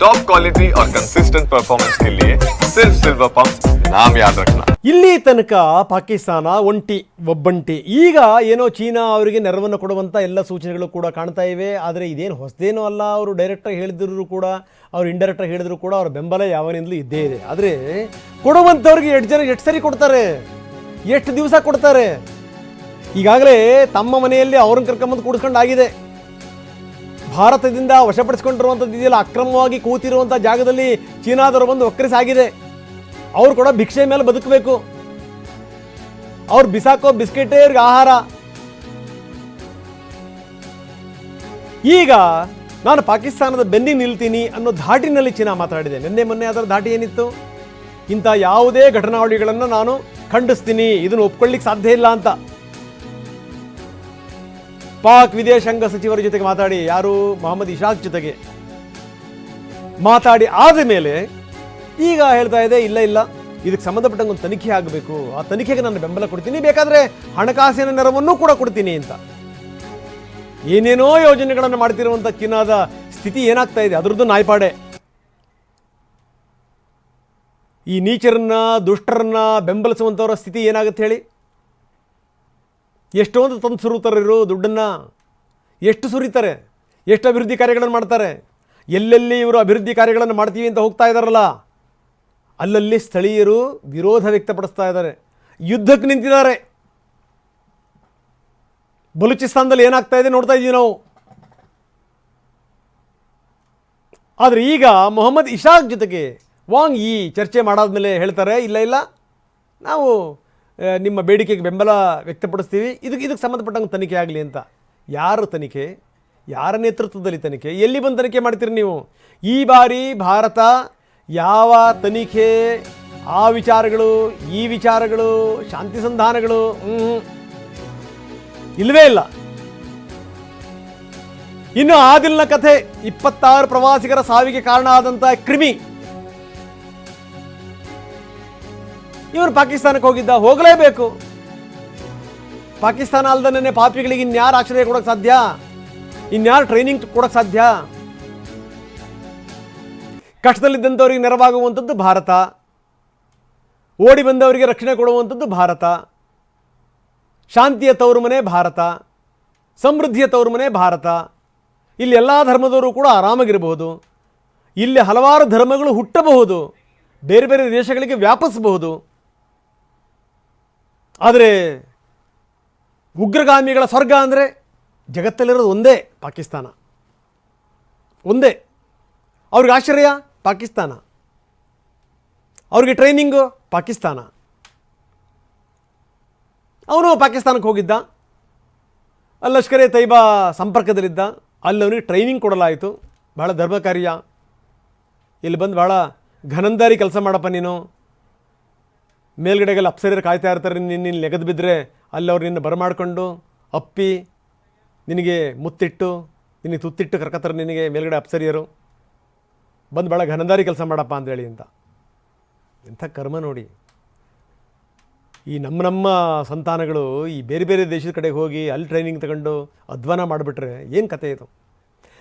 Top quality और consistent performance के लिए सिर्फ सिल्वर पंप नाम याद रखना ಇಲ್ಲಿ ತನಕ ಪಾಕಿಸ್ತಾನ ಒಂಟಿ ಒಬ್ಬಂಟಿ ಈಗ ಏನೋ ಚೀನಾ ಅವರಿಗೆ ನೆರವನ್ನು ಕೊಡುವಂಥ ಎಲ್ಲ ಸೂಚನೆಗಳು ಕೂಡ ಕಾಣ್ತಾ ಇವೆ ಆದರೆ ಇದೇನು ಹೊಸದೇನೂ ಅಲ್ಲ ಅವರು ಡೈರೆಕ್ಟಾಗಿ ಹೇಳಿದ್ರು ಕೂಡ ಅವ್ರು ಇಂಡೈರೆಕ್ಟಾಗಿ ಹೇಳಿದ್ರು ಕೂಡ ಅವ್ರ ಬೆಂಬಲ ಯಾವನಿಂದಲೂ ಇದ್ದೇ ಇದೆ ಆದರೆ ಕೊಡುವಂಥವ್ರಿಗೆ ಎಷ್ಟು ಜನ ಎಷ್ಟು ಸರಿ ಕೊಡ್ತಾರೆ ಎಷ್ಟು ದಿವಸ ಕೊಡ್ತಾರೆ ಈಗಾಗಲೇ ತಮ್ಮ ಮನೆಯಲ್ಲಿ ಅವ್ರನ್ನ ಕರ್ಕೊಂಬಂದು ಕೂಡಿಸ್ಕೊಂಡು ಆಗಿದೆ ಭಾರತದಿಂದ ವಶಪಡಿಸಿಕೊಂಡಿರುವಂಥದ್ದು ಇದೆಯಲ್ಲ, ಅಕ್ರಮವಾಗಿ ಕೂತಿರುವಂಥ ಜಾಗದಲ್ಲಿ ಚೀನಾದವರು ಬಂದು ಒಕ್ಕರಿಸಾಗಿದೆ ಅವ್ರು ಕೂಡ ಭಿಕ್ಷೆ ಮೇಲೆ ಬದುಕಬೇಕು. ಅವ್ರು ಬಿಸಾಕೋ ಬಿಸ್ಕೆಟೇ ಇವ್ರಿಗೆ ಆಹಾರ. ಈಗ ನಾನು ಪಾಕಿಸ್ತಾನದ ಬೆನ್ನಿ ನಿಲ್ತೀನಿ ಅನ್ನೋ ಧಾಟಿನಲ್ಲಿ ಚೀನಾ ಮಾತಾಡಿದೆ ನಿನ್ನೆ ಮೊನ್ನೆ ಅದರ ಧಾಟಿ ಏನಿತ್ತು? ಇಂಥ ಯಾವುದೇ ಘಟನಾವಳಿಗಳನ್ನು ನಾನು ಖಂಡಿಸ್ತೀನಿ. ಇದನ್ನು ಒಪ್ಕೊಳ್ಳಿಕ್ಕೆ ಸಾಧ್ಯ ಇಲ್ಲ ಅಂತ. ಪಾಕ್ ವಿದೇಶಾಂಗ ಸಚಿವರ ಜೊತೆಗೆ ಮಾತಾಡಿ, ಯಾರು? ಮೊಹಮ್ಮದ್ ಇಶಾಕ್ ಜೊತೆಗೆ ಮಾತಾಡಿ ಆದ ಮೇಲೆ ಈಗ ಹೇಳ್ತಾ ಇದೆ, ಇಲ್ಲ ಇಲ್ಲ, ಇದಕ್ಕೆ ಸಂಬಂಧಪಟ್ಟಂಗೆ ಒಂದು ತನಿಖೆ ಆಗಬೇಕು. ಆ ತನಿಖೆಗೆ ನಾನು ಬೆಂಬಲ ಕೊಡ್ತೀನಿ. ಬೇಕಾದ್ರೆ ಹಣಕಾಸಿನ ನೆರವನ್ನೂ ಕೂಡ ಕೊಡ್ತೀನಿ ಅಂತ. ಏನೇನೋ ಯೋಜನೆಗಳನ್ನು ಮಾಡ್ತಿರುವಂಥ ಚೀನಾದ ಸ್ಥಿತಿ ಏನಾಗ್ತಾ ಇದೆ, ಅದರದ್ದು ನಾಯ್ಪಾಡೆ. ಈ ನೀಚರನ್ನ, ದುಷ್ಟರನ್ನ ಬೆಂಬಲಿಸುವಂಥವರ ಸ್ಥಿತಿ ಏನಾಗುತ್ತೆ ಹೇಳಿ? ಎಷ್ಟೊಂದು ತಂದು ಇವರು ದುಡ್ಡನ್ನು? ಎಷ್ಟು ಸುರಿತಾರೆ? ಎಷ್ಟು ಅಭಿವೃದ್ಧಿ ಕಾರ್ಯಗಳನ್ನು ಮಾಡ್ತಾರೆ? ಎಲ್ಲೆಲ್ಲಿ ಇವರು ಅಭಿವೃದ್ಧಿ ಕಾರ್ಯಗಳನ್ನು ಮಾಡ್ತೀವಿ ಅಂತ ಹೋಗ್ತಾ ಇದ್ದಾರಲ್ಲ ಅಲ್ಲಲ್ಲಿ ಸ್ಥಳೀಯರು ವಿರೋಧ ವ್ಯಕ್ತಪಡಿಸ್ತಾ ಇದ್ದಾರೆ. ಯುದ್ಧಕ್ಕೆ ನಿಂತಿದ್ದಾರೆ. ಬಲೂಚಿಸ್ತಾನದಲ್ಲಿ ಏನಾಗ್ತಾ ಇದೆ ನೋಡ್ತಾ ಇದ್ದೀವಿ ನಾವು. ಆದರೆ ಈಗ ಮೊಹಮ್ಮದ್ ಇಶಾಕ್ ಜೊತೆಗೆ ವಾಂಗ್ ಈ ಚರ್ಚೆ ಮಾಡಾದ್ಮೇಲೆ ಹೇಳ್ತಾರೆ, ಇಲ್ಲ ಇಲ್ಲ, ನಾವು ನಿಮ್ಮ ಬೇಡಿಕೆಗೆ ಬೆಂಬಲ ವ್ಯಕ್ತಪಡಿಸ್ತೀವಿ. ಇದಕ್ಕೆ ಇದಕ್ಕೆ ಸಂಬಂಧಪಟ್ಟಂಗೆ ತನಿಖೆ ಆಗಲಿ ಅಂತ. ಯಾರು ತನಿಖೆ? ಯಾರ ನೇತೃತ್ವದಲ್ಲಿ ತನಿಖೆ? ಎಲ್ಲಿ ಬಂದು ತನಿಖೆ ಮಾಡ್ತೀರಿ ನೀವು? ಈ ಬಾರಿ ಭಾರತ ಯಾವ ತನಿಖೆ, ಆ ವಿಚಾರಗಳು, ಈ ವಿಚಾರಗಳು, ಶಾಂತಿ ಸಂಧಾನಗಳು ಇಲ್ಲವೇ ಇಲ್ಲ. ಇನ್ನು ಆದಿಲ್ನ ಕಥೆ, ಇಪ್ಪತ್ತಾರು ಪ್ರವಾಸಿಗರ ಸಾವಿಗೆ ಕಾರಣ ಆದಂಥ ಕ್ರಿಮಿ. ಇವರು ಪಾಕಿಸ್ತಾನಕ್ಕೆ ಹೋಗಿದ್ದ ಹೋಗಲೇಬೇಕು. ಪಾಕಿಸ್ತಾನ ಅಲ್ದನೇ ಪಾಪಿಗಳಿಗೆ ಇನ್ಯಾರು ಆಶ್ರಯ ಕೊಡೋಕೆ ಸಾಧ್ಯ? ಇನ್ಯಾರು ಟ್ರೈನಿಂಗ್ ಕೊಡೋಕೆ ಸಾಧ್ಯ? ಕಷ್ಟದಲ್ಲಿದ್ದಂಥವ್ರಿಗೆ ನೆರವಾಗುವಂಥದ್ದು ಭಾರತ. ಓಡಿ ಬಂದವರಿಗೆ ರಕ್ಷಣೆ ಕೊಡುವಂಥದ್ದು ಭಾರತ. ಶಾಂತಿಯ ತವರು ಮನೆ ಭಾರತ. ಸಮೃದ್ಧಿಯ ತವರು ಮನೆ ಭಾರತ. ಇಲ್ಲಿ ಎಲ್ಲ ಧರ್ಮದವರು ಕೂಡ ಆರಾಮಾಗಿರಬಹುದು. ಇಲ್ಲಿ ಹಲವಾರು ಧರ್ಮಗಳು ಹುಟ್ಟಬಹುದು. ಬೇರೆ ಬೇರೆ ದೇಶಗಳಿಗೆ ವ್ಯಾಪಿಸಬಹುದು. ಆದರೆ ಉಗ್ರಗಾಮಿಗಳ ಸ್ವರ್ಗ ಅಂದರೆ ಜಗತ್ತಲ್ಲಿರೋದು ಒಂದೇ ಪಾಕಿಸ್ತಾನ. ಒಂದೇ. ಅವ್ರಿಗೆ ಆಶ್ರಯ ಪಾಕಿಸ್ತಾನ. ಅವ್ರಿಗೆ ಟ್ರೈನಿಂಗು? ಪಾಕಿಸ್ತಾನ. ಅವನು ಪಾಕಿಸ್ತಾನಕ್ಕೆ ಹೋಗಿದ್ದ. ಲಷ್ಕರ್ ತೈಬಾ ಸಂಪರ್ಕದಲ್ಲಿದ್ದ. ಅಲ್ಲಿ ಅವನಿಗೆ ಟ್ರೈನಿಂಗ್ ಕೊಡಲಾಯಿತು. ಭಾಳ ಧರ್ಮಕಾರ್ಯ. ಇಲ್ಲಿ ಬಂದು ಭಾಳ ಘನಂದಾರಿ ಕೆಲಸ ಮಾಡಪ್ಪ ನೀನು. ಮೇಲ್ಗಡೆಗೆಲ್ಲ ಅಪ್ಸರಿಯರು ಕಾಯ್ತಾ ಇರ್ತಾರೆ ನಿನ್ನ ನೆಗೆದು ಬಿದ್ದರೆ ಅಲ್ಲಿ ಅವ್ರು ನಿನ್ನ ಬರಮಾಡ್ಕೊಂಡು ಅಪ್ಪಿ, ನಿನಗೆ ಮುತ್ತಿಟ್ಟು, ನಿನಗೆ ತುತ್ತಿಟ್ಟು ಕರ್ಕತ್ತಾರೆ ನಿನಗೆ ಮೇಲ್ಗಡೆ ಅಪ್ಸರಿಯರು. ಬಂದು ಭಾಳ ಘನದಾರಿ ಕೆಲಸ ಮಾಡಪ್ಪ ಅಂತೇಳಿ ಅಂತ. ಎಂಥ ಕರ್ಮ ನೋಡಿ. ಈ ನಮ್ಮ ನಮ್ಮ ಸಂತಾನಗಳು ಈ ಬೇರೆ ಬೇರೆ ದೇಶದ ಕಡೆಗೆ ಹೋಗಿ ಅಲ್ಲಿ ಟ್ರೈನಿಂಗ್ ತಗೊಂಡು ಅಧ್ವಾನ ಮಾಡಿಬಿಟ್ರೆ ಏನು ಕತೆ ಇದು?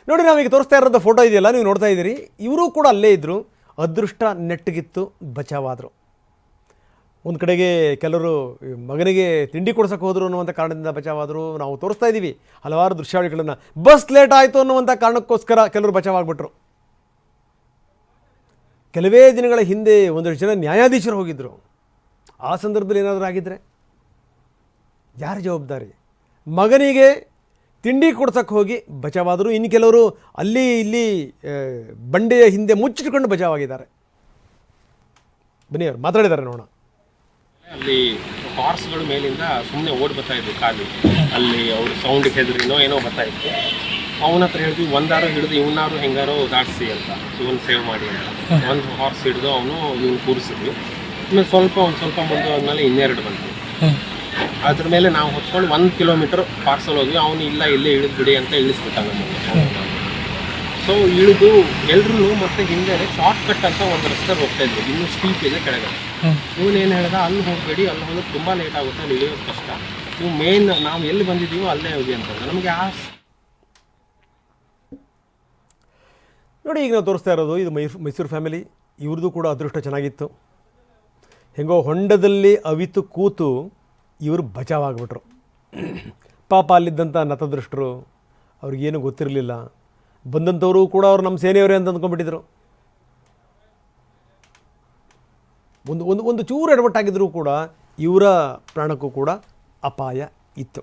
ನೋಡಿ ನಾವೀಗ ತೋರಿಸ್ತಾ ಇರೋದು ಫೋಟೋ ಇದೆಯಲ್ಲ, ನೀವು ನೋಡ್ತಾ ಇದ್ದೀರಿ. ಇವರು ಕೂಡ ಅಲ್ಲೇ ಇದ್ದರು ಅದೃಷ್ಟ ನೆಟ್ಟಗಿತ್ತು ಬಚಾವಾದರು ಒಂದು ಕಡೆಗೆ ಕೆಲವರು ಮಗನಿಗೆ ತಿಂಡಿ ಕೊಡ್ಸಕ್ಕೆ ಹೋದರು ಅನ್ನುವಂಥ ಕಾರಣದಿಂದ ಬಚಾವಾದರು, ನಾವು ತೋರಿಸ್ತಾ ಇದ್ದೀವಿ ಹಲವಾರು ದೃಶ್ಯಾವಳಿಗಳನ್ನು. ಬಸ್ ಲೇಟ್ ಆಯಿತು ಅನ್ನುವಂಥ ಕಾರಣಕ್ಕೋಸ್ಕರ ಕೆಲವರು ಬಚಾವಾಗ್ಬಿಟ್ರು. ಕೆಲವೇ ದಿನಗಳ ಹಿಂದೆ ಒಂದಷ್ಟು ಜನ ನ್ಯಾಯಾಧೀಶರು ಹೋಗಿದ್ದರು ಆ ಸಂದರ್ಭದಲ್ಲಿ ಏನಾದರೂ ಆಗಿದ್ದರೆ ಯಾರ ಜವಾಬ್ದಾರಿ? ಮಗನಿಗೆ ತಿಂಡಿ ಕೊಡ್ಸಕ್ಕೆ ಹೋಗಿ ಬಚಾವಾದರು, ಇನ್ನು ಕೆಲವರು ಅಲ್ಲಿ ಇಲ್ಲಿ ಬಂಡೆಯ ಹಿಂದೆ ಮುಚ್ಚಿಟ್ಕೊಂಡು ಬಚಾವಾಗಿದ್ದಾರೆ ಬನ್ನಿ ಅವ್ರು ಮಾತಾಡಿದ್ದಾರೆ ನೋಡೋಣ. ಅಲ್ಲಿ ಹಾರ್ಸ್ಗಳು ಮೇಲಿಂದ ಸುಮ್ಮನೆ ಓಡಿ ಬರ್ತಾ ಇದ್ವು ಖಾಲಿ ಅಲ್ಲಿ ಅವ್ರ ಸೌಂಡ್ ಹೆದ್ರಿನೋ ಏನೋ ಬರ್ತಾ ಇತ್ತು. ಅವನ ಹತ್ರ ಹೇಳಿದ್ವಿ, ಒಂದಾರು ಹಿಡಿದು ಇವನಾರು ಹೆಂಗಾರೋ ದಾಟಿಸಿ ಅಂತ, ಇವನ್ ಸೇವ್ ಮಾಡಿ ಅಂತ. ಒಂದು ಹಾರ್ಸ್ ಹಿಡಿದು ಅವನು ಇವನ್ ಕೂರಿಸಿದ್ವಿ. ಆಮೇಲೆ ಸ್ವಲ್ಪ, ಒಂದು ಸ್ವಲ್ಪ ಮುಂದೆ ಹೋದ್ಮೇಲೆ ಇನ್ನೆರಡು ಬಂತು ಅದ್ರ ಮೇಲೆ ನಾವು ಹೊತ್ಕೊಂಡು ಒಂದು ಕಿಲೋಮೀಟರ್ ಪಾರ್ಸಲ್ ಹೋದ್ವಿ. ಅವನು ಇಲ್ಲ, ಇಲ್ಲೇ ಇಳಿದು ಬಿಡಿ ಅಂತ ಇಳಿಸ್ಬಿಟ್ಟ ನಮ್ಮನ್ನು. ಸೊ ಇಳಿದು ಎಲ್ರು ಮತ್ತೆ ಹಿಂದೆ ಶಾರ್ಟ್ ಕಟ್ ಅಂತ ಒಂದು ರಸ್ತೆ ಹೋಗ್ತಾ ಇದ್ವಿ. ಇನ್ನು ಸ್ಟೀಪ್ ಇದೆ ಕೆಳಗಡೆ. ಇವನು ಏನು ಹೇಳ್ದ ಅಲ್ಲಿ ಹೋಗಬೇಡಿ ಅಲ್ಲಿ ಹೋಗೋದು ತುಂಬ ಲೇಟ್ ಆಗುತ್ತೆ ಅಲ್ಲಿ ಇಳಿಯೋದು ಕಷ್ಟ. ನೀವು ಮೇನ್ ನಾವು ಎಲ್ಲಿ ಬಂದಿದ್ದೀವೋ ಅಲ್ಲೇ ಹೋಗಿ ಅಂತ ನಮಗೆ ಆ ನೋಡಿ ಈಗ ನಾವು ತೋರಿಸ್ತಾ ಇರೋದು ಇದು ಮೈಸೂರು ಮೈಸೂರು ಫ್ಯಾಮಿಲಿ ಇವ್ರದ್ದು ಕೂಡ ಅದೃಷ್ಟ ಚೆನ್ನಾಗಿತ್ತು. ಹೆಂಗೋ ಹೊಂಡದಲ್ಲಿ ಅವಿತು ಕೂತು ಇವರು ಬಚಾವಾಗ್ಬಿಟ್ರು ಪಾಪ ಅಲ್ಲಿದ್ದಂಥ ನತದೃಷ್ಟರು ಅವ್ರಿಗೇನು ಗೊತ್ತಿರಲಿಲ್ಲ. ಬಂದಂಥವರು ಕೂಡ ಅವ್ರು ನಮ್ಮ ಸೇನೆಯವರೇ ಅಂತ ಅಂದ್ಕೊಂಡ್ಬಿಟ್ಟಿದ್ರು. ಒಂದು ಒಂದು ಒಂದು ಚೂರು ಎಡವಟ್ಟಾಗಿದ್ದರೂ ಕೂಡ ಇವರ ಪ್ರಾಣಕ್ಕೂ ಕೂಡ ಅಪಾಯ ಇತ್ತು.